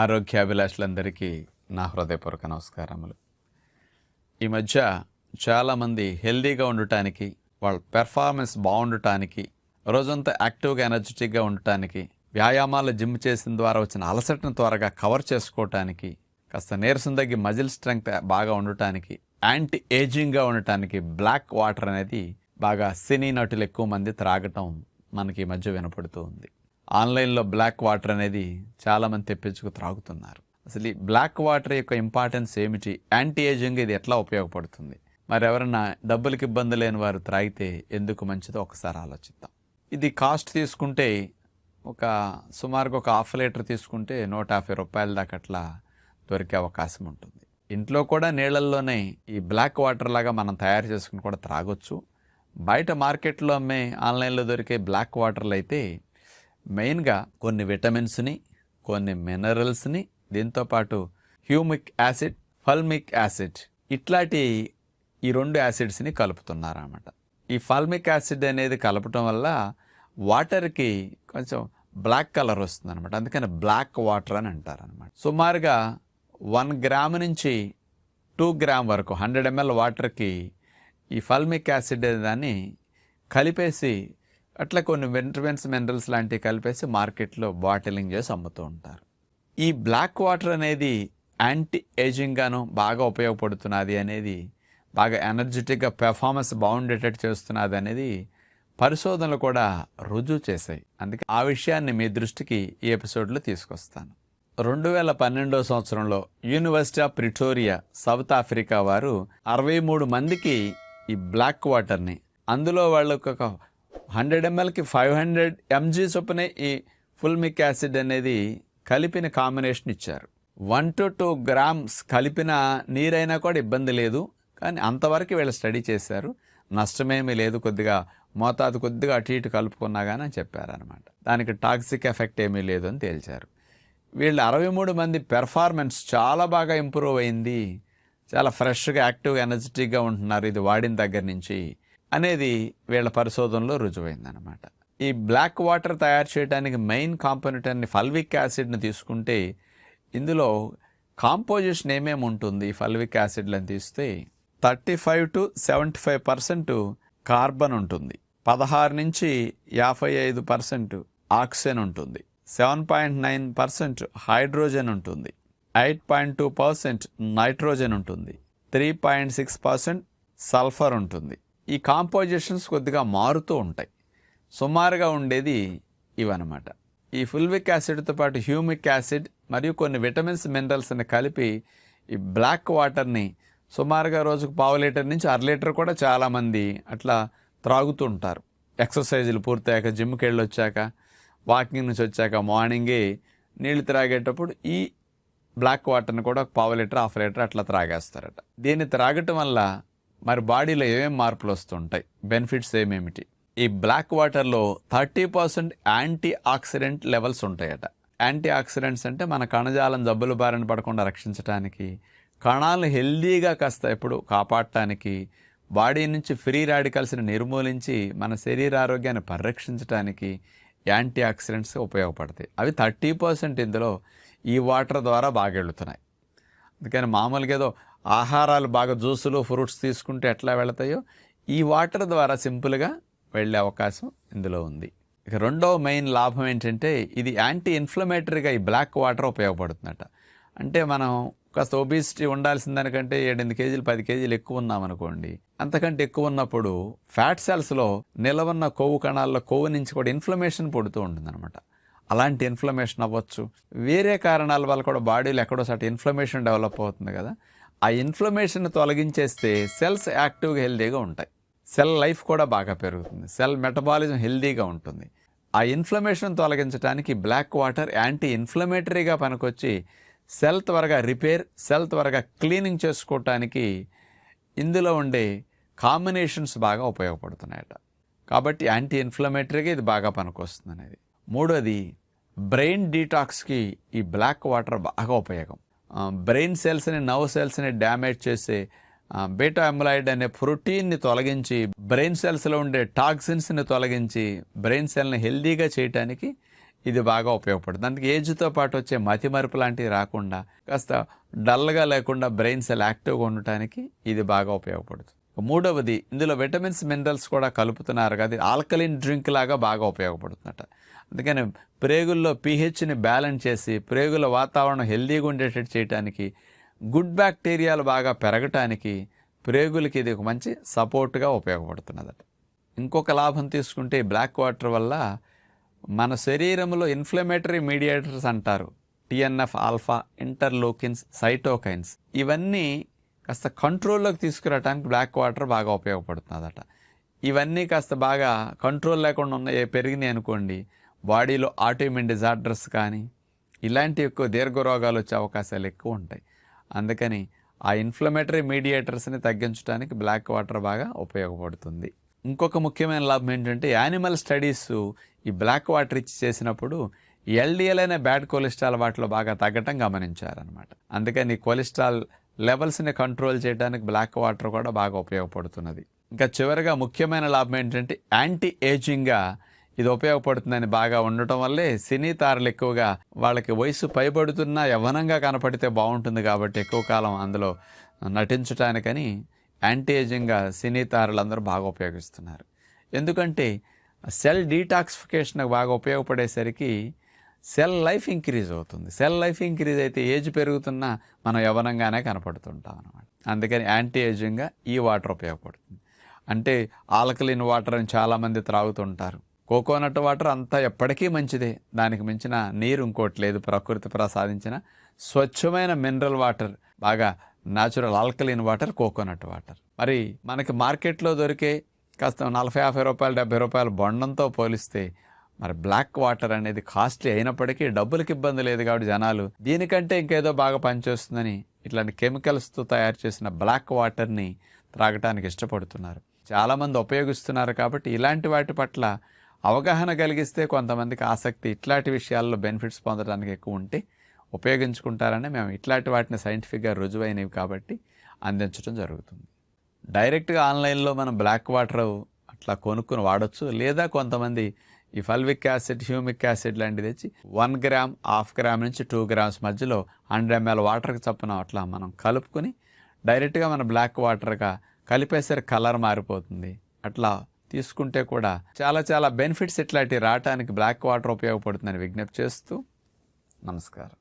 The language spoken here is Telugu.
ఆరోగ్యాభిలాషులందరికీ నా హృదయపూర్వక నమస్కారములు. ఈ మధ్య చాలామంది హెల్దీగా ఉండటానికి వాళ్ళ పెర్ఫార్మెన్స్ బాగుండటానికి రోజంతా యాక్టివ్గా ఎనర్జెటిక్గా ఉండటానికి వ్యాయామాలు జిమ్ చేసిన ద్వారా వచ్చిన అలసటను త్వరగా కవర్ చేసుకోవటానికి కాస్త నీరసం తగ్గి మజిల్ స్ట్రెంగ్త్ బాగా ఉండటానికి యాంటీ ఏజింగ్గా ఉండటానికి బ్లాక్ వాటర్ అనేది బాగా సినీ నటులు ఎక్కువ మంది త్రాగటం మనకి ఈ మధ్య వినపడుతూ ఉంది. ఆన్లైన్లో బ్లాక్ వాటర్ అనేది చాలామంది తెప్పించుకు త్రాగుతున్నారు. అసలు ఈ బ్లాక్ వాటర్ యొక్క ఇంపార్టెన్స్ ఏమిటి? యాంటీ ఏజింగ్ ఇది ఎట్లా ఉపయోగపడుతుంది? మరి ఎవరైనా డబ్బులకి ఇబ్బంది లేని వారు త్రాగితే ఎందుకు మంచిదో ఒకసారి ఆలోచిద్దాం. ఇది కాస్ట్ తీసుకుంటే ఒక సుమారుగా ఒక హాఫ్ లీటర్ తీసుకుంటే నూట యాభై రూపాయల దాకా అట్లా దొరికే అవకాశం ఉంటుంది. ఇంట్లో కూడా నీళ్ళల్లోనే ఈ బ్లాక్ వాటర్ లాగా మనం తయారు చేసుకుని కూడా త్రాగొచ్చు. బయట మార్కెట్లో అమ్మే ఆన్లైన్లో దొరికే బ్లాక్ వాటర్లు అయితే మెయిన్గా కొన్ని విటమిన్స్ని కొన్ని మినరల్స్ని దీంతోపాటు హ్యూమిక్ యాసిడ్ ఫల్మిక్ యాసిడ్ ఇట్లాంటి ఈ రెండు యాసిడ్స్ని కలుపుతున్నారన్నమాట. ఈ ఫల్మిక్ యాసిడ్ అనేది కలపటం వల్ల వాటర్కి కొంచెం బ్లాక్ కలర్ వస్తుంది అనమాట అందుకని బ్లాక్ వాటర్ అని అంటారు అనమాట సుమారుగా వన్ గ్రామ్ నుంచి టూ గ్రామ్ వరకు హండ్రెడ్ ఎంఎల్ వాటర్కి ఈ ఫల్మిక్ యాసిడ్ అనే దాన్ని కలిపేసి అట్లా కొన్ని విటమిన్స్ మినరల్స్ లాంటివి కలిపేసి మార్కెట్లో బాటిలింగ్ చేసి అమ్ముతూ ఉంటారు. ఈ బ్లాక్ వాటర్ అనేది యాంటీ ఏజింగ్గాను బాగా ఉపయోగపడుతున్నది అనేది బాగా ఎనర్జెటిక్గా పెర్ఫార్మెన్స్ బాగుండేటట్టు చేస్తున్నది అనేది పరిశోధనలు కూడా రుజువు చేశాయి. అందుకే ఆ విషయాన్ని మీ దృష్టికి ఈ ఎపిసోడ్లో తీసుకొస్తాను. రెండు వేల పన్నెండో సంవత్సరంలో university of Pretoria South Africa వారు అరవై మూడు మందికి ఈ బ్లాక్ వాటర్ని అందులో వాళ్ళకు ఒక హండ్రెడ్ ఎంఎల్కి ఫైవ్ హండ్రెడ్ ఎంజీ చొప్పున ఈ ఫుల్మిక్ యాసిడ్ అనేది కలిపిన కాంబినేషన్ ఇచ్చారు. వన్ టు టూ గ్రామ్స్ కలిపిన నీరైనా కూడా ఇబ్బంది లేదు. కానీ అంతవరకు వీళ్ళు స్టడీ చేశారు. నష్టమేమీ లేదు కొద్దిగా మోతాదు కొద్దిగా అటు ఇటు కలుపుకున్నా కానీ అని చెప్పారనమాట దానికి టాక్సిక్ ఎఫెక్ట్ ఏమీ లేదు అని తేల్చారు. వీళ్ళు అరవై మూడు మంది పెర్ఫార్మెన్స్ చాలా బాగా ఇంప్రూవ్ అయింది. చాలా ఫ్రెష్గా యాక్టివ్గా ఎనర్జెటిక్గా ఉంటున్నారు. ఇది వాడిన దగ్గర నుంచి. అనేది వీళ్ళ పరిశోధనలో రుజువైందనమాట ఈ బ్లాక్ వాటర్ తయారు చేయడానికి మెయిన్ కాంపోనెంట్ అని ఫల్విక్ యాసిడ్ని తీసుకుంటే ఇందులో కాంపోజిషన్ ఏమేమి ఉంటుంది? ఫల్విక్ యాసిడ్లను తీస్తే thirty five to seventy five percent carbon ఉంటుంది. పదహారు నుంచి యాభై ఐదు పర్సెంట్ ఆక్సిజన్ ఉంటుంది. Seven point nine percent hydrogen ఉంటుంది. Eight point two percent nitrogen ఉంటుంది. Three point six percent sulphur ఉంటుంది. ఈ కాంపోజిషన్స్ కొద్దిగా మారుతూ ఉంటాయి. సుమారుగా ఉండేది ఇవన్నమాట. ఈ ఫుల్విక్ యాసిడ్తో పాటు హ్యూమిక్ యాసిడ్ మరియు కొన్ని విటమిన్స్ మినరల్స్ని కలిపి ఈ బ్లాక్ వాటర్ని సుమారుగా రోజుకు పావు లీటర్ నుంచి అర లీటర్ కూడా చాలామంది అట్లా త్రాగుతూ ఉంటారు. ఎక్సర్సైజులు పూర్తయ్యాక జిమ్కి వెళ్ళి వచ్చాక వాకింగ్ నుంచి వచ్చాక మార్నింగే నీళ్ళు త్రాగేటప్పుడు ఈ బ్లాక్ వాటర్ని కూడా ఒక పావు లీటర్ హాఫ్ లీటర్ అట్లా త్రాగేస్తారట. దీన్ని త్రాగటం వల్ల మరి బాడీలో ఏమేమి మార్పులు వస్తుంటాయి? బెనిఫిట్స్ ఏమేమిటి? ఈ బ్లాక్ వాటర్లో thirty percent anti oxidant levels ఉంటాయట. యాంటీ ఆక్సిడెంట్స్ అంటే మన కణజాలం జబ్బుల బారిన పడకుండా రక్షించడానికి కణాలను హెల్దీగా కాస్త ఎప్పుడు కాపాడటానికి బాడీ నుంచి ఫ్రీ రాడికల్స్ని నిర్మూలించి మన శరీర ఆరోగ్యాన్ని పరిరక్షించడానికి యాంటీ ఆక్సిడెంట్స్ ఉపయోగపడతాయి. అవి థర్టీ పర్సెంట్ ఇందులో ఈ వాటర్ ద్వారా బాగా వెళుతున్నాయి అందుకని మామూలుగా ఏదో ఆహారాలు బాగా జ్యూసులు ఫ్రూట్స్ తీసుకుంటే ఎట్లా వెళతాయో ఈ వాటర్ ద్వారా సింపుల్గా వెళ్ళే అవకాశం ఇందులో ఉంది. ఇక రెండో మెయిన్ లాభం ఏంటంటే ఇది యాంటీ ఇన్ఫ్లమేటరీగా ఈ బ్లాక్ వాటర్ ఉపయోగపడుతుందట. అంటే మనం కాస్త ఒబిసిటీ ఉండాల్సిన దానికంటే ఏడెనిమిది కేజీలు పది కేజీలు ఎక్కువ ఉన్నామనుకోండి అంతకంటే ఎక్కువ ఉన్నప్పుడు ఫ్యాట్ సెల్స్లో నిలవన్న కొవ్వు కణాల్లో కొవ్వు నుంచి కూడా ఇన్ఫ్లమేషన్ పుడుతూ ఉంటుందన్నమాట. అలాంటి ఇన్ఫ్లమేషన్ అవ్వచ్చు. వేరే కారణాల వల్ల కూడా బాడీలో ఎక్కడో సాటి ఇన్ఫ్లమేషన్ డెవలప్ అవుతుంది కదా. ఆ ఇన్ఫ్లమేషన్ తొలగించేస్తే సెల్స్ యాక్టివ్గా హెల్దీగా ఉంటాయి. సెల్ లైఫ్ కూడా బాగా పెరుగుతుంది. సెల్ మెటబాలిజం హెల్దీగా ఉంటుంది. ఆ ఇన్ఫ్లమేషన్ తొలగించడానికి బ్లాక్ వాటర్ యాంటీ ఇన్ఫ్లమేటరీగా పనికొచ్చి సెల్ త్వరగా రిపేర్ సెల్ త్వరగా క్లీనింగ్ చేసుకోవటానికి ఇందులో ఉండే కాంబినేషన్స్ బాగా ఉపయోగపడుతున్నాయట. కాబట్టి యాంటీ ఇన్ఫ్లమేటరీగా ఇది బాగా పనికొస్తుంది అనేది. మూడోది బ్రెయిన్ డీటాక్స్కి ఈ బ్లాక్ వాటర్ బాగా ఉపయోగం. బ్రెయిన్ సెల్స్ని నర్వ్ సెల్స్ని డ్యామేజ్ చేసే బీటా ఎమ్లాయిడ్ అనే ప్రోటీన్ని తొలగించి బ్రెయిన్ సెల్స్లో ఉండే టాక్సిన్స్ని తొలగించి బ్రెయిన్ సెల్ని హెల్దీగా చేయటానికి ఇది బాగా ఉపయోగపడుతుంది. అందుకే ఏజ్తో పాటు వచ్చే మతిమరుపు లాంటివి రాకుండా కాస్త డల్గా లేకుండా బ్రెయిన్ సెల్ యాక్టివ్గా ఉండటానికి ఇది బాగా ఉపయోగపడుతుంది. మూడవది ఇందులో విటమిన్స్ మినరల్స్ కూడా కలుపుతున్నారు. కదా ఆల్కలిన్ డ్రింక్ లాగా బాగా ఉపయోగపడుతుందట. అందుకని ప్రేగుల్లో పీహెచ్ని బ్యాలెన్స్ చేసి ప్రేగుల వాతావరణం హెల్దీగా ఉండేటట్టు చేయడానికి గుడ్ బ్యాక్టీరియాలు బాగా పెరగటానికి ప్రేగులకి ఇది ఒక మంచి సపోర్ట్గా ఉపయోగపడుతున్నదట. ఇంకొక లాభం తీసుకుంటే బ్లాక్ వాటర్ వల్ల మన శరీరంలో ఇన్ఫ్లమేటరీ మీడియేటర్స్ అంటారు. TNF alpha interleukins cytokines. ఇవన్నీ కాస్త కంట్రోల్లోకి తీసుకురావడానికి బ్లాక్ వాటర్ బాగా ఉపయోగపడుతుందట ఇవన్నీ కాస్త బాగా కంట్రోల్ లేకుండా ఉన్నాయి పెరిగినాయి అనుకోండి బాడీలో ఆటోమిన్ డిజార్డర్స్ కానీ ఇలాంటి ఎక్కువ దీర్ఘ రోగాలు వచ్చే అవకాశాలు ఎక్కువ ఉంటాయి. అందుకని ఆ ఇన్ఫ్లమేటరీ మీడియేటర్స్ని తగ్గించడానికి బ్లాక్ వాటర్ బాగా ఉపయోగపడుతుంది. ఇంకొక ముఖ్యమైన లాభం ఏంటంటే యానిమల్ స్టడీస్ ఈ బ్లాక్ వాటర్ ఇచ్చి చేసినప్పుడు ఎల్డిఎల్ అనే బ్యాడ్ కొలెస్ట్రాల్ వాటిలో బాగా తగ్గటం గమనించారనమాట అందుకని ఈ కొలెస్ట్రాల్ లెవెల్స్ని కంట్రోల్ చేయడానికి బ్లాక్ వాటర్ కూడా బాగా ఉపయోగపడుతున్నది. ఇంకా చివరిగా ముఖ్యమైన లాభం ఏంటంటే యాంటీ ఏజింగ్గా ఇది ఉపయోగపడుతుందని బాగా ఉండటం వల్లే సినీ తారలు ఎక్కువగా వాళ్ళకి వయసు పైబడుతున్నా యవ్వనంగా కనపడితే బాగుంటుంది కాబట్టి ఎక్కువ కాలం అందులో నటించటానికని యాంటీ ఏజింగ్గా సినీ తారలందరూ బాగా ఉపయోగిస్తున్నారు. ఎందుకంటే సెల్ డీటాక్సిఫికేషన్ బాగా ఉపయోగపడేసరికి సెల్ లైఫ్ ఇంక్రీజ్ అవుతుంది. సెల్ లైఫ్ ఇంక్రీజ్ అయితే ఏజ్ పెరుగుతున్నా మనం యవనంగానే కనపడుతుంటాం అనమాట అందుకని యాంటీ ఏజింగ్గా ఈ వాటర్ ఉపయోగపడుతుంది. అంటే ఆల్కలిన్ వాటర్ అని చాలామంది త్రాగుతుంటారు. కోకోనట్ వాటర్ అంతా ఎప్పటికీ మంచిదే. దానికి మించిన నీరు ఇంకోటి లేదు ప్రకృతి ప్రసాదించిన స్వచ్ఛమైన మినరల్ వాటర్ బాగా natural alkaline water coconut water. మరి మనకి మార్కెట్లో దొరికే కాస్త నలభై యాభై రూపాయలు డెబ్బై రూపాయలు బొండంతో పోలిస్తే మరి బ్లాక్ వాటర్ అనేది కాస్ట్లీ అయినప్పటికీ డబ్బులకి ఇబ్బంది లేదు కాబట్టి జనాలు దీనికంటే ఇంకేదో బాగా పనిచేస్తుందని ఇట్లాంటి కెమికల్స్తో తయారు చేసిన బ్లాక్ వాటర్ని త్రాగటానికి ఇష్టపడుతున్నారు. చాలామంది ఉపయోగిస్తున్నారు కాబట్టి ఇలాంటి వాటి పట్ల అవగాహన కలిగిస్తే కొంతమందికి ఆసక్తి ఇట్లాంటి విషయాల్లో బెనిఫిట్స్ పొందడానికి ఎక్కువ ఉంటే ఉపయోగించుకుంటారని మేము ఇట్లాంటి వాటిని సైంటిఫిక్గా రుజువైనవి కాబట్టి అందించడం జరుగుతుంది. డైరెక్ట్గా ఆన్లైన్లో మనం బ్లాక్ వాటర్ అట్లా కొనుక్కుని వాడచ్చు. లేదా కొంతమంది ఈ ఫల్విక్ యాసిడ్ హ్యూమిక్ యాసిడ్ లాంటిది తెచ్చి వన్ గ్రామ్ హాఫ్ గ్రామ్ నుంచి టూ గ్రామ్స్ మధ్యలో హండ్రెడ్ ఎంఎల్ వాటర్కి చప్పున అట్లా మనం కలుపుకొని డైరెక్ట్గా మన బ్లాక్ వాటర్గా కలిపేసరి కలర్ మారిపోతుంది. అట్లా తీసుకుంటే కూడా చాలా చాలా బెనిఫిట్స్ ఇట్లాంటివి రావటానికి బ్లాక్ వాటర్ ఉపయోగపడుతుందని విజ్ఞప్తి చేస్తూ నమస్కారం.